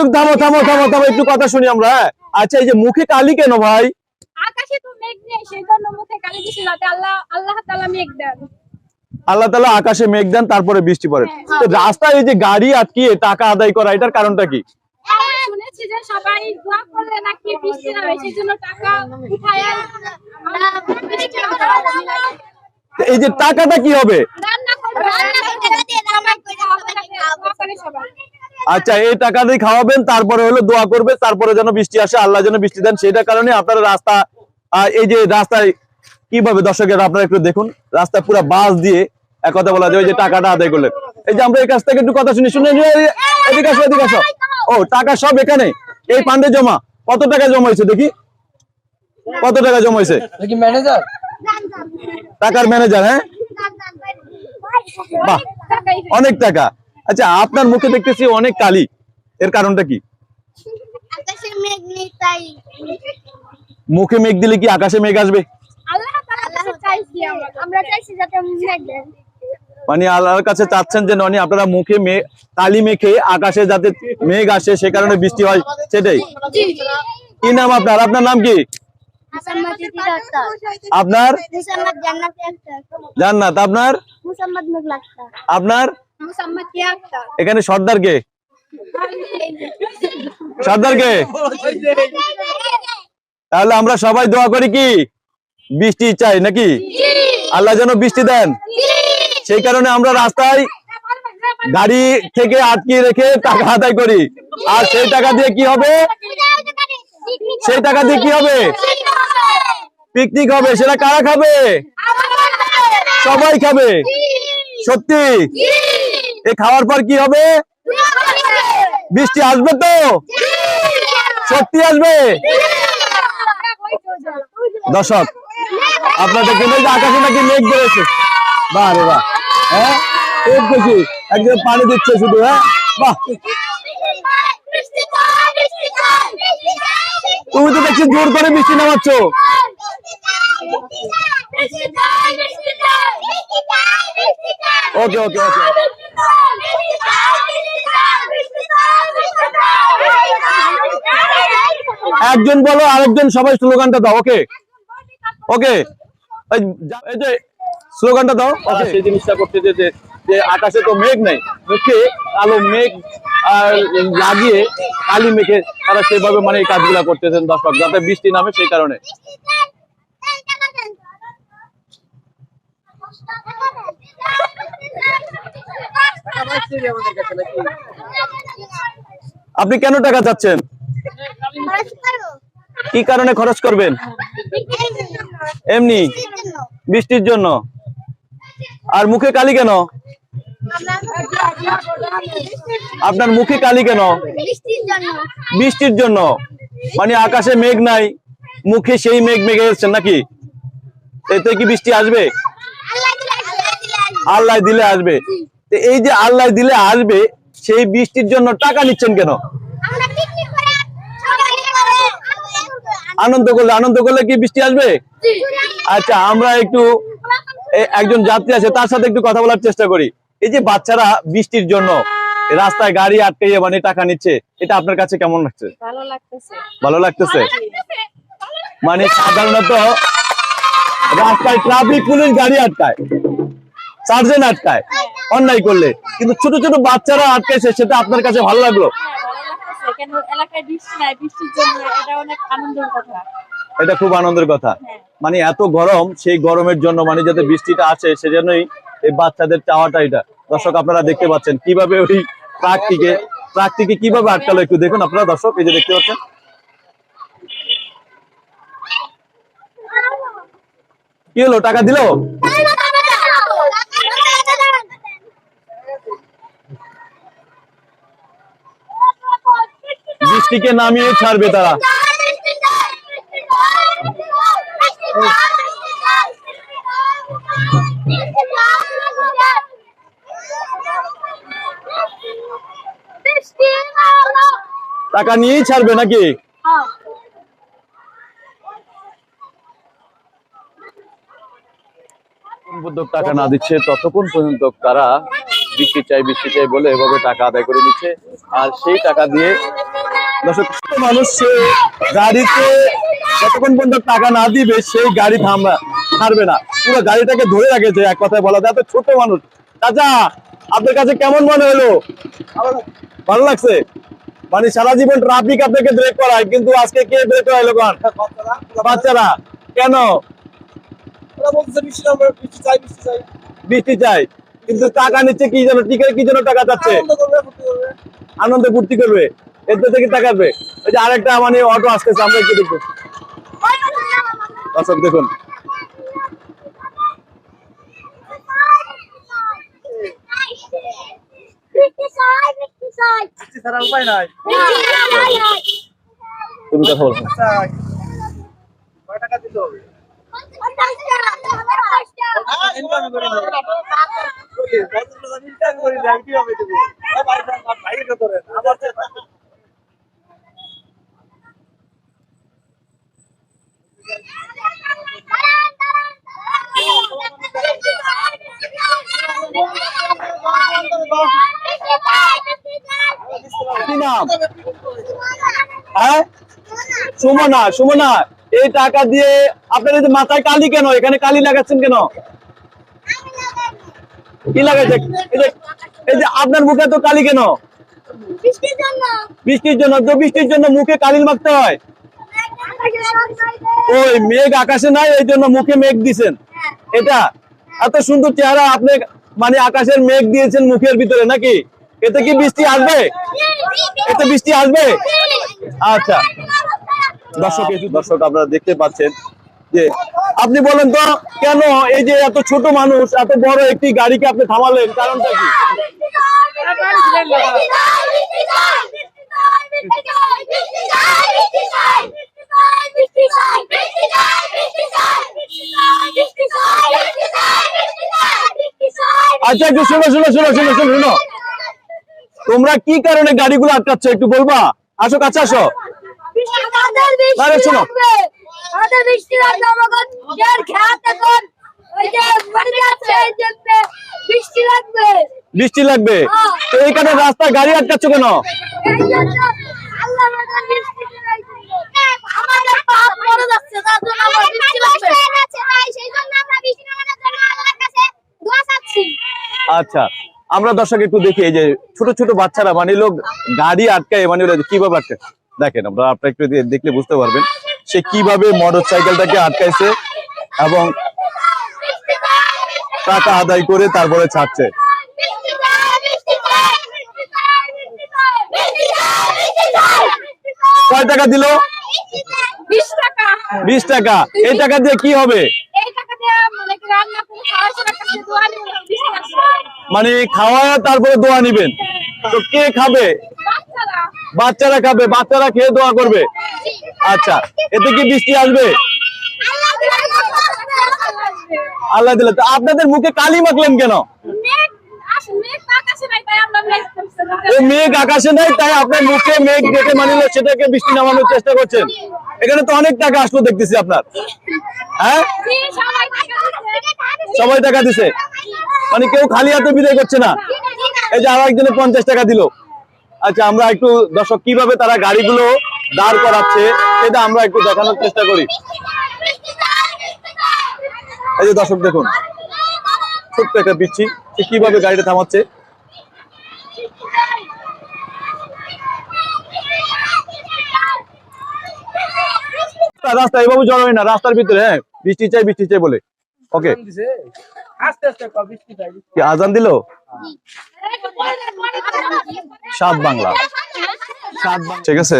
একটু থামো থামো থামো থামো একটু কথা শুনি আমরা হ্যাঁ? আচ্ছা এই যে মুখে কালি কেন ভাই আকাশে তো মেঘ নেই সেই জন্য মুখে কালি দিছে যাতে আল্লাহ আল্লাহ তাআলা মেঘ দেন আল্লাহ তালা আকাশে মেঘ দেন তারপরে বৃষ্টি পড়ে তো রাস্তায় এই যে গাড়ি আটকিয়ে টাকা আদায় করা এটার কারণটা কি শুনেছি যে সবাই দোয়া করলে নাকি বৃষ্টি নামে সেই জন্য টাকা উঠায় এই যে টাকাটা কি হবে রান্না করবে রান্না করতে দিয়ে নামাজ দোয়া করে সবাই আচ্ছা এই টাকা দিয়ে খাওয়াবেন তারপরে হলো দোয়া করবে তারপরে যেন বৃষ্টি আসে আল্লাহ যেন বৃষ্টি দেন। সেটার কারণে আপনারা রাস্তা আহ, এই যে রাস্তায় কীভাবে দর্শকের আপনারা একটু দেখুন রাস্তা পুরো বাস দিয়ে এক কথা বলা যায় ওই যে টাকাটা আদায় করলেন। এই যে আমরা এই কাছ থেকে একটু কথা শুনি শুনে এদিকে আসো এদিকে আসো। ও টাকা সব এখানে। এই পান্ডে জমা। কত টাকা জমা হয়েছে দেখি? কত টাকা জমা হয়েছে? দেখি ম্যানেজার। টাকার ম্যানেজার হ্যাঁ? বাহ অনেক টাকা। আচ্ছা আপনার মুখে দেখতেছি অনেক কালি। এর কারণটা কি? মুখে মেঘ দিলে কি আকাশে মেঘ আসবে? মানে আল্লাহর কাছে চাচ্ছেন যে ননি আপনারা মুখে কালি মেখে আকাশে যাতে মেঘ আসে সে কারণে বৃষ্টি হয় সেটাই। কি নাম আপনার? আপনার নাম কি? আপনার? জান্নাতি আপনার? আপনার? এখানে সর্দার কে? সর্দার কে? তাহলে আমরা সবাই দোয়া করি কি? বৃষ্টি চাই নাকি? আল্লাহ যেন বৃষ্টি দেন। সেই কারণে আমরা রাস্তায় গাড়ি থেকে আটকিয়ে রেখে টাকা আদায় করি। আর সেই টাকা দিয়ে কি হবে? সেই টাকা দিয়ে কি হবে? পিকনিক হবে। সেটা কারা খাবে? সবাই খাবে। সত্যি? এ খাওয়ার পর কি হবে? বৃষ্টি আসবে তো? সত্যি আসবে? দর্শক আপনার দেখতে পেলেন যে আকাশে নাকি মেঘ বেড়েছে বাহ রে বাহ। হ্যাঁ? খুব খুশি। একজন পানি দিচ্ছে শুধু হ্যাঁ? বাহ। তুমি তো দেখছি জোর করে বৃষ্টি নামাচ্ছ। একজন বলো, আরেকজন সবাই স্লোগানটা দাও ওকে ওকে এই যে স্লোগানটা দাও সেই জিনিসটা করতে যে, যে- যে আকাশে তো মেঘ নাই, মুখে কালো মেঘ আর লাগিয়ে কালি মেঘে তারা সেভাবে মানে এই কাজগুলা করতেছেন দর্শক, যাতে বৃষ্টি নামে সেই কারণে আমাদের কাছে নাকি আপনি কেন টাকা চাচ্ছেন? কি কারণে খরচ করবেন? এমনি? বৃষ্টির জন্য? আর মুখে কালি কেন? আপনার মুখে কালি কেন? বৃষ্টির জন্য। মানে আকাশে মেঘ নাই, মুখে সেই মেঘ মেঘে এসছেন নাকি? এতে কি বৃষ্টি আসবে। আল্লাহ দিলে আসবে। এই যে আল্লাহ দিলে আসবে সেই বৃষ্টির জন্য টাকা নিচ্ছেন কেন? আনন্দ করলে আনন্দ করলে কি বৃষ্টি আসবে? আচ্ছা আমরা একটু একজন যাত্রী আছে তার সাথে একটু কথা বলার চেষ্টা করি। এই যে বাচ্চারা বৃষ্টির জন্য রাস্তায় গাড়ি আটকাইয়ে মানে টাকা নিচ্ছে এটা আপনার কাছে কেমন লাগছে? ভালো লাগতেছে। ভালো লাগতেছে? মানে সাধারণত রাস্তায় ট্রাফিক পুলিশ গাড়ি আটকায়। সার্জেন আটকায়। অন্যায় করলে। কিন্তু ছোট ছোট বাচ্চারা আটকাইছে, সেটা আপনার কাছে ভালো লাগল? এটা খুব আনন্দের কথা। মানে এত গরম, সেই গরমের জন্য মানে যাতে বৃষ্টিটা আসে, সেজন্যই এই বাচ্চাদের চাওয়াটা এটা। দর্শক, আপনারা দেখতে পাচ্ছেন কীভাবে ওই ট্রাকটিকে ট্রাকটিকে কীভাবে আটকালো একটু দেখুন আপনারা, দর্শক, এই যে দেখতে পাচ্ছেন। কি হলো? টাকা দিলো? বৃষ্টিকে নামিয়ে ছাড়বে তারা। টাকা নিয়েই ছাড়বে নাকি? টাকা না দিচ্ছে, ততক্ষণ পর্যন্ত তারা বৃষ্টি চাই বৃষ্টি চাই বলে এভাবে টাকা আদায় করে নিচ্ছে। আর সেই টাকা দিয়ে দর্শক মানুষ সে গাড়িতে যতক্ষণ পর্যন্ত টাকা না দিবে সেই গাড়ি থামা ছাড়বে না। পুরো গাড়িটাকে ধরে রাখেছে এক কথায় বলা যায়। ছোট মানুষ। চাচা আপনার কাছে কেমন মনে হলো? ভালো লাগছে? মানে সারা জীবন ট্রাফিক আপনাকে ব্রেক করায় কিন্তু আজকে কে ব্রেক করাইলো কোন বাচ্চারা। কেন? বৃষ্টি চাই। কিন্তু টাকা নিচ্ছে কি জন্য টিকে কি জন্য টাকা চাচ্ছে আনন্দ ফুর্তি করবে। এতে থেকে আসবে ওই যে আরেকটা মানে অটো আসতেছে, আমরা একটু দেখব দর্শক, দেখুন। তুমি ইনকাম করি না, আমি কীভাবে দেবো? এ ভাই, ভাই, ভাই, ভাইকে ধরেন। আমার যে- কি নাম? হ্যাঁ? সুমনা সুমনা এই টাকা দিয়ে আপনার এই মাথায় কালি কেন? এখানে কালি লাগাচ্ছেন কেন? কি লাগাচ্ছে এই যে আপনার মুখে তো কালি কেন? বৃষ্টির জন্য। বৃষ্টির জন্য তো বৃষ্টির জন্য মুখে কালি মাখতে হয়? ওই মেঘ আকাশে নাই এই জন্য মুখে মেঘ দিছেন। এটা? এত সুন্দর চেহারা আপনি মানে আকাশের মেঘ দিয়েছেন মুখের ভিতরে নাকি? এতে কি বৃষ্টি আসবে? এতে বৃষ্টি আসবে? আচ্ছা। দর্শক দর্শক আপনারা দেখতে পাচ্ছেন যে আপনি বলেন তো, কেন এই যে এত ছোট মানুষ, এত বড় একটি গাড়িকে আপনি থামালেন? কারণটা কি? আচ্ছা একটু শোনো শোনো শোনো শোনো শোনো শোনো। তোমরা কি কারণে গাড়িগুলো আটকাচ্ছ একটু বলবা? আসো, কাছে আসো। শোনো। বৃষ্টি লাগবে। তো এইখানে রাস্তায় গাড়ি আটকাচ্ছ কেন? আচ্ছা। আমরা দর্শক একটু দেখি, এই যে ছোট ছোট বাচ্চারা মানে লোক গাড়ি আটকায় মানে কীভাবে আটকায়? দেখেন আমরা আপনারা একটু দেখলে বুঝতে পারবেন সে কীভাবে মোটর সাইকেলটাকে আটকাইছে এবং টাকা আদায় করে তারপরে ছাড়ছে। কয় টাকা দিল? বিশ টাকা। এই টাকা দিয়ে কি হবে? মানে খাওয়া তারপরে দোয়া নিবেন। তো কে খাবে? বাচ্চারা। খাবে বাচ্চারা খেয়ে দোয়া করবে? আচ্ছা এতে কি বৃষ্টি আসবে? আল্লাহ দিলে তো আপনাদের মুখে কালি মাখলেন কেন? মেঘ আকাশে নাই তাই আপনার মুখে মেঘ দেখে মানিলে সেটাকে বৃষ্টি নামানোর চেষ্টা করছেন। এখানে তো অনেক টাকা আসলো দেখতেছি আপনার। হ্যাঁ? সবাই টাকা দিচ্ছে। সবাই টাকা দিছে। মানে কেউ খালি হাতে বিদায় করছে না। এই যে আর একজনে পঞ্চাশ টাকা দিল। আচ্ছা আমরা একটু দর্শক কীভাবে তারা গাড়িগুলো দাঁড় করাচ্ছে, সেটা আমরা একটু দেখানোর চেষ্টা করি। এই যে দর্শক দেখুন, ছোট্ট একটা পিচ্ছি সে কীভাবে গাড়িটা থামাচ্ছে? রাস্তা এভাবে জড়ো হয় না, রাস্তার ভিতরে হ্যাঁ বৃষ্টি চাই বৃষ্টি চাই বলে। ওকে আস্তে আস্তে কও, কি আজান দিল? সাত বাংলা। সাত বাংলা। ঠিক আছে।